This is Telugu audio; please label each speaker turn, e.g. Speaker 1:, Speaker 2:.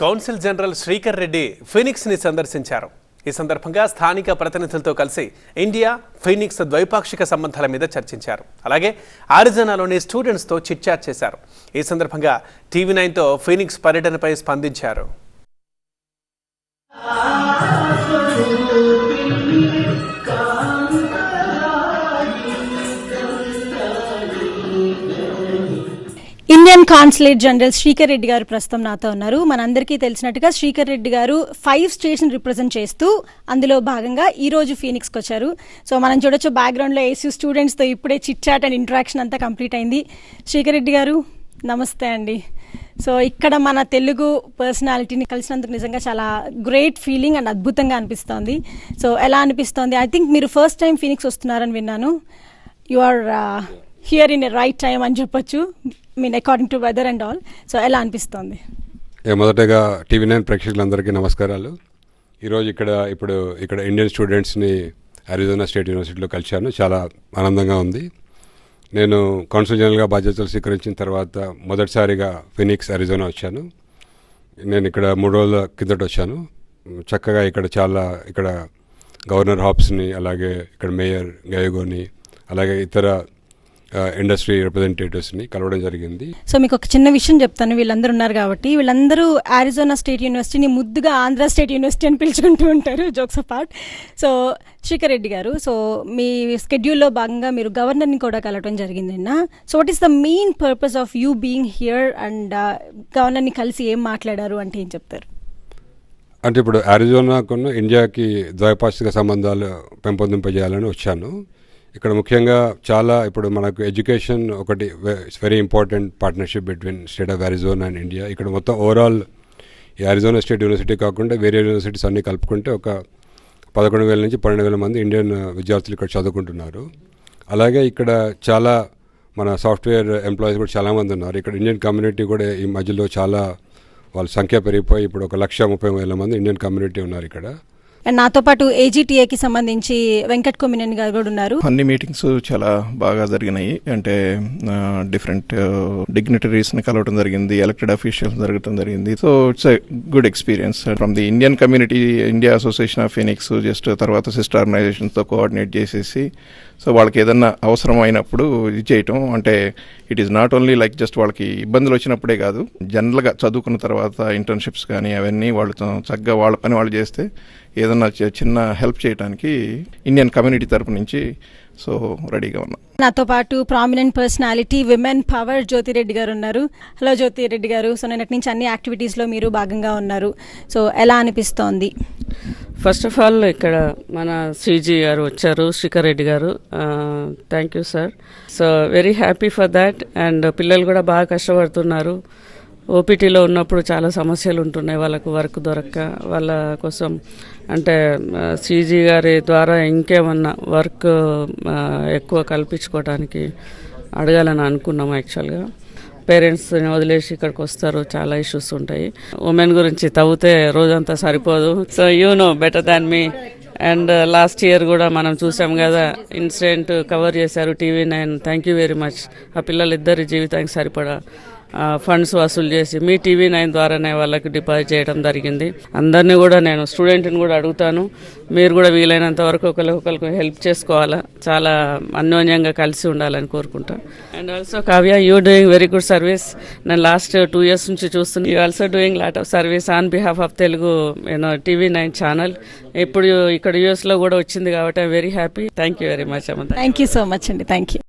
Speaker 1: కౌన్సిల్ జనరల్ శ్రీకర్ రెడ్డి ఫినిక్స్ని సందర్శించారు. ఈ సందర్భంగా స్థానిక ప్రతినిధులతో కలిసి ఇండియా ఫినిక్స్ ద్వైపాక్షిక సంబంధాల మీద చర్చించారు. అలాగే ఆరిజనాలోని స్టూడెంట్స్తో చిట్చాట్ చేశారు. ఈ సందర్భంగా టీవీ నైన్తో ఫినిక్స్ పర్యటనపై స్పందించారు.
Speaker 2: కాన్సులేట్ జనరల్ శ్రీకర్ రెడ్డి గారు ప్రస్తుతం నాతో ఉన్నారు. మనందరికీ తెలిసినట్టుగా శ్రీకర్ రెడ్డి గారు ఫైవ్ స్టేట్స్ రిప్రజెంట్ చేస్తూ అందులో భాగంగా ఈ రోజు ఫీనిక్స్కి వచ్చారు. సో మనం చూడొచ్చు బ్యాక్గ్రౌండ్లో ఏసీ స్టూడెంట్స్తో ఇప్పుడే చిట్ చాట్ అండ్ ఇంటరాక్షన్ అంతా కంప్లీట్ అయింది. శ్రీకర్ రెడ్డి గారు నమస్తే అండి. సో ఇక్కడ మన తెలుగు పర్సనాలిటీని కలిసినందుకు నిజంగా చాలా గ్రేట్ ఫీలింగ్ అండ్ అద్భుతంగా అనిపిస్తోంది. సో ఎలా అనిపిస్తోంది? ఐ థింక్ మీరు ఫస్ట్ టైం ఫీనిక్స్ వస్తున్నారని విన్నాను. You are here in a right time అని చెప్పొచ్చు. Mean according to weather and all so ఎలా అనిపిస్తుంది?
Speaker 3: మొదటగా టీవీ నైన్ ప్రేక్షకులందరికీ నమస్కారాలు. ఈరోజు ఇక్కడ ఇప్పుడు ఇక్కడ ఇండియన్ స్టూడెంట్స్ని అరిజోనా స్టేట్ యూనివర్సిటీలో కలిశాను. చాలా ఆనందంగా ఉంది. నేను కౌన్సిల్ జనరల్గా బాధ్యతలు స్వీకరించిన తర్వాత మొదటిసారిగా ఫినిక్స్ అరిజోనా వచ్చాను. నేను ఇక్కడ మూడు రోజుల కిందట వచ్చాను. చక్కగా ఇక్కడ చాలా ఇక్కడ గవర్నర్ హాప్స్ని అలాగే ఇక్కడ మేయర్ గయోగోని అలాగే ఇతర ఇండస్ట్రీ రిప్రజెంటేటివ్స్ని కలవడం జరిగింది.
Speaker 2: సో మీకు ఒక చిన్న విషయం చెప్తాను. వీళ్ళందరూ ఉన్నారు కాబట్టి వీళ్ళందరూ ఆరిజోనా స్టేట్ యూనివర్సిటీని ముద్దుగా ఆంధ్ర స్టేట్ యూనివర్సిటీ అని పిలుచుకుంటూ ఉంటారు. Jokes part so Sekhar Reddy garu so మీ స్కెడ్యూల్లో భాగంగా మీరు గవర్నర్ని కూడా కలవడం జరిగింది నిన్న so what is the main purpose of you being here and గవర్నర్ని కలిసి ఏం మాట్లాడారు అంటే ఏం చెప్తారు?
Speaker 3: అంటే ఇప్పుడు అరిజోనాకున్న ఇండియాకి ద్వైపాక్షిక సంబంధాలు పెంపొందింపజేయాలని వచ్చాను. ఇక్కడ ముఖ్యంగా చాలా ఇప్పుడు మనకు ఎడ్యుకేషన్ ఒకటి it's very important partnership between state of Arizona and India ఇక్కడ మొత్తం ఓవరాల్ ఈ అరిజోనా స్టేట్ యూనివర్సిటీ కాకుండా వేరే యూనివర్సిటీస్ అన్నీ కలుపుకుంటే ఒక పదకొండు వేల నుంచి పన్నెండు వేల మంది ఇండియన్ uh, విద్యార్థులు ఇక్కడ చదువుకుంటున్నారు. అలాగే ఇక్కడ చాలా మన సాఫ్ట్వేర్ ఎంప్లాయీస్ కూడా చాలామంది ఉన్నారు. ఇక్కడ ఇండియన్ కమ్యూనిటీ కూడా ఈ మధ్యలో చాలా వాళ్ళ సంఖ్య పెరిగిపోయి ఇప్పుడు ఒక లక్ష ముప్పై వేల మంది ఇండియన్ కమ్యూనిటీ ఉన్నారు ఇక్కడ.
Speaker 2: అండ్ నాతో పాటు ఏజీటీఏకి సంబంధించి వెంకట్ కొమ్మినేని గారు కూడా ఉన్నారు.
Speaker 4: అన్ని మీటింగ్స్ చాలా బాగా జరిగినాయి. అంటే డిఫరెంట్ డిగ్నిటరీస్ని కలవడం జరిగింది ఎలక్టెడ్ అఫీషియల్స్ జరగడం జరిగింది. So it's a good experience from the Indian community India association of Phoenix just తర్వాత సిస్టర్ ఆర్గనైజేషన్స్తో కోఆర్డినేట్ చేసేసి సో వాళ్ళకి ఏదన్నా అవసరమైనప్పుడు ఇది చేయటం. అంటే it is not only like just వాళ్ళకి ఇబ్బందులు వచ్చినప్పుడే కాదు జనరల్గా చదువుకున్న తర్వాత ఇంటర్న్షిప్స్ కానీ అవన్నీ వాళ్ళు చక్కగా వాళ్ళ పని వాళ్ళు చేస్తే ఏదన్నా చిన్న హెల్ప్ చేయడానికి ఇండియన్ కమ్యూనిటీ తరపు నుంచి సో రెడీగా ఉన్నాం.
Speaker 2: నాతో పాటు prominent personality women power Jyothireddy garu ఉన్నారు. హలో జ్యోతిరెడ్డి గారు. సో నిన్నటి నుంచి అన్ని యాక్టివిటీస్లో మీరు భాగంగా ఉన్నారు. సో ఎలా అనిపిస్తోంది?
Speaker 5: ఫస్ట్ ఆఫ్ ఆల్ ఇక్కడ మన శ్రీజీ గారు వచ్చారు Srikar Reddy garu. Thank you sir so very happy for that and పిల్లలు కూడా బాగా కష్టపడుతున్నారు. ఓపీటీలో ఉన్నప్పుడు చాలా సమస్యలు ఉంటున్నాయి వాళ్ళకు వర్క్ దొరక్క వాళ్ళ కోసం. అంటే సీజీ గారి ద్వారా ఇంకేమన్నా వర్క్ ఎక్కువ కల్పించుకోవడానికి అడగాలని అనుకున్నాము యాక్చువల్గా పేరెంట్స్ని వదిలేసి ఇక్కడికి వస్తారు. చాలా ఇష్యూస్ ఉంటాయి. ఉమెన్ గురించి తవ్వితే రోజంతా సరిపోదు. So you know better than me and last year కూడా మనం చూసాం కదా ఇన్సిడెంట్ కవర్ చేశారు TV nine. Thank you very much ఆ పిల్లలిద్దరి జీవితానికి సరిపడా ఫండ్స్ వసూలు చేసి మీ టీవీ నైన్ ద్వారానే వాళ్ళకి డిపాజిట్ చేయడం జరిగింది. అందరినీ కూడా నేను స్టూడెంట్ని కూడా అడుగుతాను. మీరు కూడా వీలైనంత వరకు ఒకరికొకరికి హెల్ప్ చేసుకోవాలా? చాలా అన్యోన్యంగా కలిసి ఉండాలని కోరుకుంటా. And also Kavya you doing very good service. నేను లాస్ట్ టూ ఇయర్స్ నుంచి చూస్తున్నాను you also doing lot of service on behalf of Telugu you know TV nine channel. ఇప్పుడు ఇక్కడ యూఎస్లో కూడా వచ్చింది కాబట్టి I'm very happy. Thank you very much అమ్మ.
Speaker 2: థ్యాంక్ యూ సో మచ్ అండి. Thank you